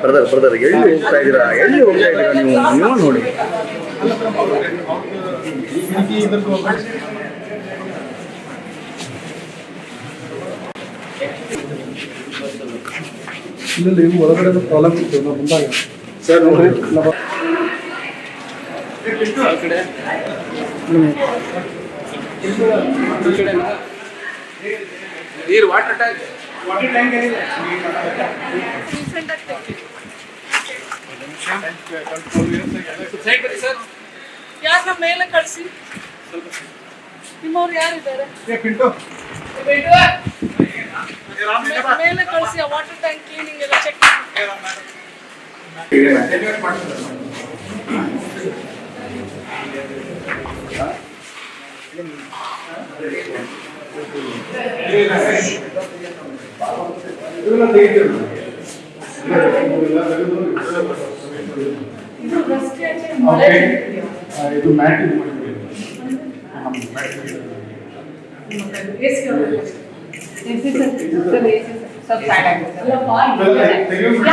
Brother brother ಎಲ್ಲಿ ಹೋಗ್ತಾ ಇದ್ದೀರಾ? ಎಲ್ಲಿ ಹೋಗ್ತಾ ಇದ್ದೀರಾ ನೀವು? ನೀವು ನೋಡಿ. ಇಲ್ಲ ಇವು ಒಳಗಡೆ ಪ್ರಾಬ್ಲಮ್ ಇತ್ತು ನಾವು ಬಂದಾಗ. ಸರ್ ನೋಡಿ. ನೀರು ವಾಟರ್ ಟ್ಯಾಂಕ್ ವಾಟರ್ ಟ್ಯಾಂಕ್ ಏನಿದೆ ಸೈಡ್ ಬನ್ನಿ ಸರ್ ಯಾರನ್ನ ಮೇಲೆ ಕಳಿಸಿ ನಿಮ್ಮವ್ರು ಯಾರಿದ್ದಾರೆ ಪಿಂಟು ಮೇಲೆ ಕಳಿಸಿ ಆ ವಾಟರ್ ಟ್ಯಾಂಕ್ ಕ್ಲೀನಿಂಗ್ ಎಲ್ಲ ಚೆಕ್ ಇದು ರಸ್ತೆ ಆಚೆ ಮಳೆ ಬಿದ್ದಿದ್ಯಾ? ಇದು ಮ್ಯಾಟ್ ಇದು ಮಾಡಿದ್ವಿ AC ಅವ್ರು ಅಲ್ಲ, ಬಾ, ಯಾಕೆ ತೆಗಿಬೇಕು?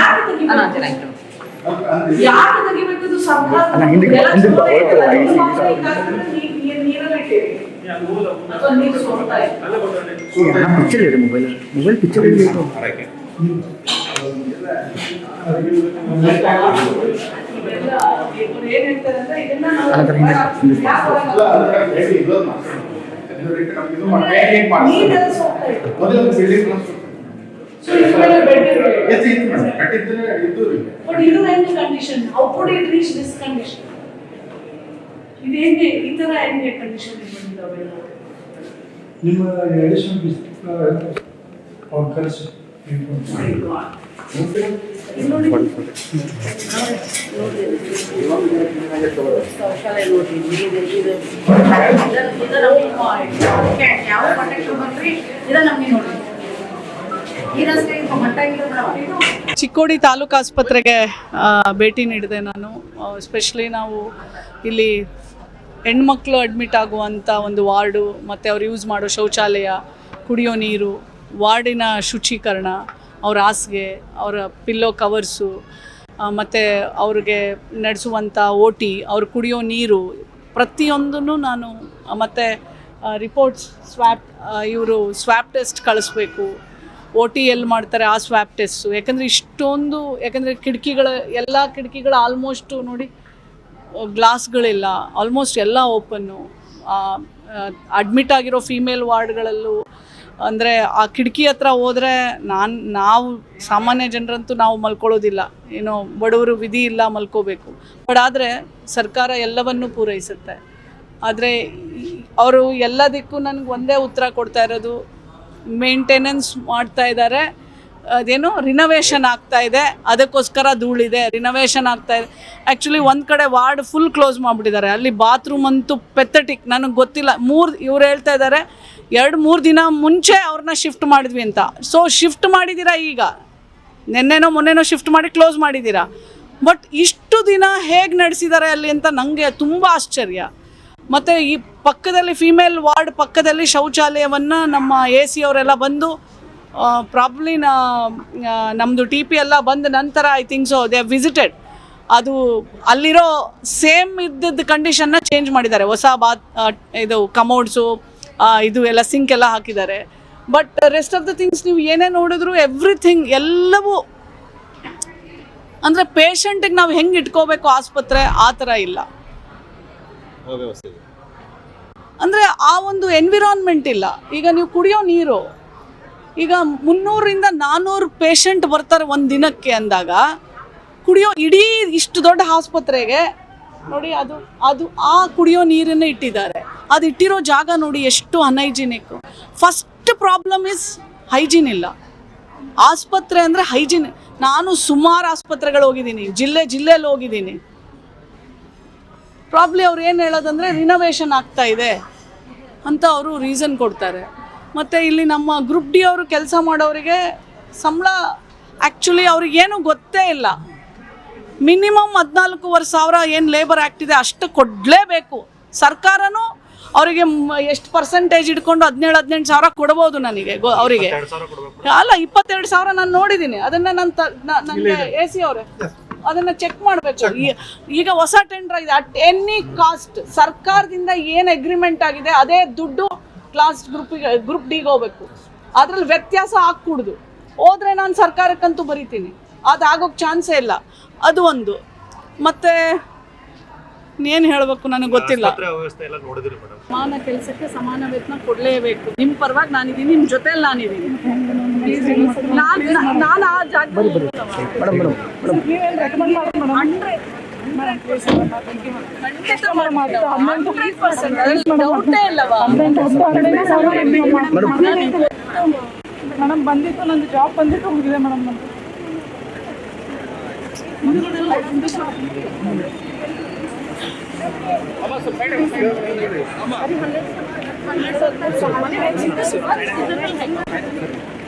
ಇಟ್ಟಿರಿ ಅಥವಾ ನೀರು ಸೋರ್ತಾ ಇದೆ ಪಿಕ್ಚರ್ ಇದೆ. ಮೊಬೈಲ್ ಮೊಬೈಲ್ ಪಿಕ್ಚರ್ ಇದೆ ಇವೆಲ್ಲ ಇವ್ರು ಏನ್ ಹೇಳ್ತಾರೆ ಅಂದ್ರೆ ಇದನ್ನ ನಾವು ಯಾಕೆ ಇದು ನೀರೆಲ್ಲ ಹೆಂಗೆ condition output it reach this condition ಇದು ಹೆಂಗೆ ಈ ತರ ಹೆಂಗೆ ಕಂಡೀಷನ್ ಬಂದಿದ್ದಾವೆ ನಿಮ್ಮ ಎಡಿಷನ್ ಅವ್ನು ಕಳಿಸಿ. ಇಲ್ಲಿ ನೋಡಿ. ಶೌಚಾಲಯ ನೋಡ್ರಿ ಇದು ಇದು ಇದು ಇದು ನಮಗೆ ಯಾವ ಕಾಂಟ್ಯಾಕ್ಟ್ ಬಂದ್ರಿ? ಇದು ನಮಗೆ ನೋಡ್ರಿ ಈ ರಸ್ತೆ ಮಟ್ಟ ಇಲ್ಲ ಮೇಡಮ್ ಚಿಕ್ಕೋಡಿ ತಾಲೂಕು ಆಸ್ಪತ್ರೆಗೆ ಭೇಟಿ ನೀಡಿದೆ ನಾನು. ಸ್ಪೆಷಲಿ ನಾವು ಇಲ್ಲಿ ಹೆಣ್ಮಕ್ಳು ಅಡ್ಮಿಟ್ ಆಗುವಂಥ ಒಂದು ವಾರ್ಡು, ಮತ್ತು ಅವ್ರು ಯೂಸ್ ಮಾಡೋ ಶೌಚಾಲಯ, ಕುಡಿಯೋ ನೀರು, ವಾರ್ಡಿನ ಶುಚೀಕರಣ, ಅವ್ರ ಹಾಸಿಗೆ, ಅವರ ಪಿಲ್ಲೋ ಕವರ್ಸು ಮತ್ತು ಅವ್ರಿಗೆ ನಡೆಸುವಂಥ ಓ ಟಿ ಅವ್ರು ಕುಡಿಯೋ ನೀರು, ಪ್ರತಿಯೊಂದನ್ನು ನಾನು ಮತ್ತು ರಿಪೋರ್ಟ್ಸ್ ಸ್ವ್ಯಾಪ್ ಇವರು ಸ್ವ್ಯಾಪ್ ಟೆಸ್ಟ್ ಕಳಿಸ್ಬೇಕು. ಓ ಟಿ ಎಲ್ಲಿ ಮಾಡ್ತಾರೆ ಆ ಸ್ವ್ಯಾಪ್ ಟೆಸ್ಟು ಯಾಕಂದರೆ ಇಷ್ಟೊಂದು, ಯಾಕಂದರೆ ಕಿಟಕಿಗಳ, ಎಲ್ಲ ಕಿಟಕಿಗಳು ಆಲ್ಮೋಸ್ಟು ನೋಡಿ ಗ್ಲಾಸ್ಗಳಿಲ್ಲ ಆಲ್ಮೋಸ್ಟ್ ಎಲ್ಲ ಓಪನ್ನು. ಅಡ್ಮಿಟ್ ಆಗಿರೋ ಫೀಮೇಲ್ ವಾರ್ಡ್ಗಳಲ್ಲೂ, ಅಂದರೆ ಆ ಕಿಟಕಿ ಹತ್ರ ಹೋದರೆ ನಾನು, ನಾವು ಸಾಮಾನ್ಯ ಜನರಂತೂ ನಾವು ಮಲ್ಕೊಳ್ಳೋದಿಲ್ಲ. ಏನೋ ಬಡವರು ವಿಧಿ ಇಲ್ಲ ಮಲ್ಕೋಬೇಕು. ಬಟ್ ಆದರೆ ಸರ್ಕಾರ ಎಲ್ಲವನ್ನೂ ಪೂರೈಸುತ್ತೆ. ಆದರೆ ಅವರು ಎಲ್ಲದಕ್ಕೂ ನನಗೆ ಒಂದೇ ಉತ್ತರ ಕೊಡ್ತಾ ಇರೋದು ಮೇಂಟೆನೆನ್ಸ್ ಮಾಡ್ತಾ ಇದ್ದಾರೆ. ಅದೇನು ರಿನೋವೇಷನ್ ಆಗ್ತಾ ಇದೆ, ಅದಕ್ಕೋಸ್ಕರ ಧೂಳಿದೆ ರಿನೋವೇಷನ್ ಆಗ್ತಾ ಇದೆ. ಆ್ಯಕ್ಚುಲಿ ಒಂದು ಕಡೆ ವಾರ್ಡ್ ಫುಲ್ ಕ್ಲೋಸ್ ಮಾಡಿಬಿಟ್ಟಿದ್ದಾರೆ. ಅಲ್ಲಿ ಬಾತ್ರೂಮ್ ಅಂತೂ ಪೆಥಟಿಕ್ ನನಗೆ ಗೊತ್ತಿಲ್ಲ. ಮೂರು, ಇವ್ರು ಹೇಳ್ತಾ ಇದ್ದಾರೆ, ಎರಡು, ಮೂರು ದಿನ ಮುಂಚೆ ಅವ್ರನ್ನ ಶಿಫ್ಟ್ ಮಾಡಿದ್ವಿ ಅಂತ. ಸೊ ಶಿಫ್ಟ್ ಮಾಡಿದ್ದೀರಾ ಈಗ? ನಿನ್ನೆನೋ ಮೊನ್ನೆನೋ ಶಿಫ್ಟ್ ಮಾಡಿ ಕ್ಲೋಸ್ ಮಾಡಿದ್ದೀರಾ? ಬಟ್ ಇಷ್ಟು ದಿನ ಹೇಗೆ ನಡೆಸಿದ್ದಾರೆ ಅಲ್ಲಿ ಅಂತ ನನಗೆ ತುಂಬ ಆಶ್ಚರ್ಯ. ಮತ್ತು ಈ ಪಕ್ಕದಲ್ಲಿ ಫಿಮೇಲ್ ವಾರ್ಡ್ ಪಕ್ಕದಲ್ಲಿ ಶೌಚಾಲಯವನ್ನು ನಮ್ಮ ಎ ಸಿ ಅವರೆಲ್ಲ ಬಂದು ಪ್ರಾಬ್ಲಿ ನಮ್ಮದು ಟಿ ಪಿ ಎಲ್ಲ ಬಂದ ನಂತರ I think so they visited ಅದು ಅಲ್ಲಿರೋ ಸೇಮ್ ಇದ್ದದ ಕಂಡೀಷನ್ನ ಚೇಂಜ್ ಮಾಡಿದ್ದಾರೆ. ಹೊಸ ಬಾತ್ ಇದು ಕಮೋಡ್ಸು ಇದು ಎಲ್ಲ ಸಿಂಕ್ ಎಲ್ಲ ಹಾಕಿದ್ದಾರೆ. But rest of the things ನೀವು ಏನೇ ನೋಡಿದ್ರು ಎವ್ರಿಥಿಂಗ್ ಎಲ್ಲವೂ ಅಂದರೆ ಪೇಷಂಟಿಗೆ ನಾವು ಹೆಂಗೆ ಇಟ್ಕೋಬೇಕು ಆಸ್ಪತ್ರೆ ಆ ಥರ ಇಲ್ಲ. ಅಂದರೆ ಆ ಒಂದು ಎನ್ವಿರಾನ್ಮೆಂಟ್ ಇಲ್ಲ. ಈಗ ನೀವು ಕುಡಿಯೋ ನೀರು ಈಗ ಮುನ್ನೂರಿಂದ ನಾನ್ನೂರು ಪೇಷಂಟ್ ಬರ್ತಾರೆ ಒಂದು ದಿನಕ್ಕೆ ಅಂದಾಗ ಕುಡಿಯೋ ಇಡೀ ಇಷ್ಟು ದೊಡ್ಡ ಆಸ್ಪತ್ರೆಗೆ ನೋಡಿ ಅದು ಅದು ಆ ಕುಡಿಯೋ ನೀರನ್ನೇ ಇಟ್ಟಿದ್ದಾರೆ. ಅದು ಇಟ್ಟಿರೋ ಜಾಗ ನೋಡಿ ಎಷ್ಟು unhygienic first problem is hygiene ಇಲ್ಲ. ಆಸ್ಪತ್ರೆ ಅಂದರೆ ಹೈಜಿನ್ ನಾನು ಸುಮಾರು ಆಸ್ಪತ್ರೆಗಳು ಹೋಗಿದ್ದೀನಿ, ಜಿಲ್ಲೆ ಜಿಲ್ಲೆಯಲ್ಲಿ ಹೋಗಿದ್ದೀನಿ. ಪ್ರಾಬ್ಲಿ ಅವ್ರು ಏನು ಹೇಳೋದಂದರೆ ರಿನೋವೇಷನ್ ಆಗ್ತಾ ಇದೆ ಅಂತ ಅವರು ರೀಸನ್ ಕೊಡ್ತಾರೆ. ಮತ್ತು ಇಲ್ಲಿ ನಮ್ಮ ಗ್ರೂಪ್ ಡಿ ಅವರು ಕೆಲಸ ಮಾಡೋರಿಗೆ ಸಂಬಳ ಆ್ಯಕ್ಚುಲಿ ಅವ್ರಿಗೇನು ಗೊತ್ತೇ ಇಲ್ಲ. ಮಿನಿಮಮ್ ಹದಿನಾಲ್ಕೂವರೆ ಸಾವಿರ ಏನು ಲೇಬರ್ ಆ್ಯಕ್ಟ್ ಇದೆ ಅಷ್ಟು ಕೊಡಲೇಬೇಕು. ಸರ್ಕಾರನೂ ಅವರಿಗೆ ಎಷ್ಟು ಪರ್ಸೆಂಟೇಜ್ ಇಟ್ಕೊಂಡು ಹದಿನೇಳು ಹದಿನೆಂಟು ಸಾವಿರ ಕೊಡ್ಬೋದು ನನಗೆ ಗೊ ಅವರಿಗೆ. ಅಲ್ಲ ಇಪ್ಪತ್ತೆರಡು ಸಾವಿರ ನಾನು ನೋಡಿದ್ದೀನಿ ಅದನ್ನು ನನ್ನ ತ ನನಗೆ ಎ ಸಿ ಅವರೇ. ಅದನ್ನು ಚೆಕ್ ಮಾಡಬೇಕು. ಈಗ ಹೊಸ ಟೆಂಡರ್ ಇದೆ ಅಟ್ ಎನಿ ಕಾಸ್ಟ್ ಸರ್ಕಾರದಿಂದ ಏನು ಅಗ್ರಿಮೆಂಟ್ ಆಗಿದೆ ಅದೇ ದುಡ್ಡು ಕ್ಲಾಸ್ ಗ್ರೂಪಿಗೆ ಗ್ರೂಪ್ ಡಿಗೆ ಹೋಗ್ಬೇಕು. ಅದರಲ್ಲಿ ವ್ಯತ್ಯಾಸ ಹಾಕ್ಕೂಡ್ದು ಹೋದ್ರೆ ನಾನು ಸರ್ಕಾರಕ್ಕಂತೂ ಬರಿತೀನಿ. ಅದು ಆಗೋಕ್ಕೆ ಚಾನ್ಸೇ ಇಲ್ಲ. ಅದು ಒಂದು. ಮತ್ತೆ ಏನು ಹೇಳಬೇಕು ನನಗೆ ಗೊತ್ತಿಲ್ಲ. ವ್ಯವಸ್ಥೆ ಎಲ್ಲ ನೋಡಿದ್ರಿ ಮೇಡಮ್? ಸಮಾನ ಕೆಲಸಕ್ಕೆ ಸಮಾನ ವೇತನ ಕೊಡಲೇಬೇಕು. ನಿಮ್ಮ ಪರವಾಗಿ ನಾನಿದ್ದೀನಿ ನಿಮ್ಮ ಜೊತೆಲಿ ನಾನಿದ್ದೀನಿ ನಾನು ನಾನು ಆ ಜಾಗದಲ್ಲಿ ನೀವೇನು ರೆಕಮೆಂಡ್ ಮಾಡಿ ಮೇಡಮ್ ಹಂಡ್ರೆಡ್ ಬಂದಿತ್ತು ನಂದು ಜಾಬ್ ಬಂದಿತ್ತು ಮುಗಿದೆ ಮೇಡಮ್ ನಂದು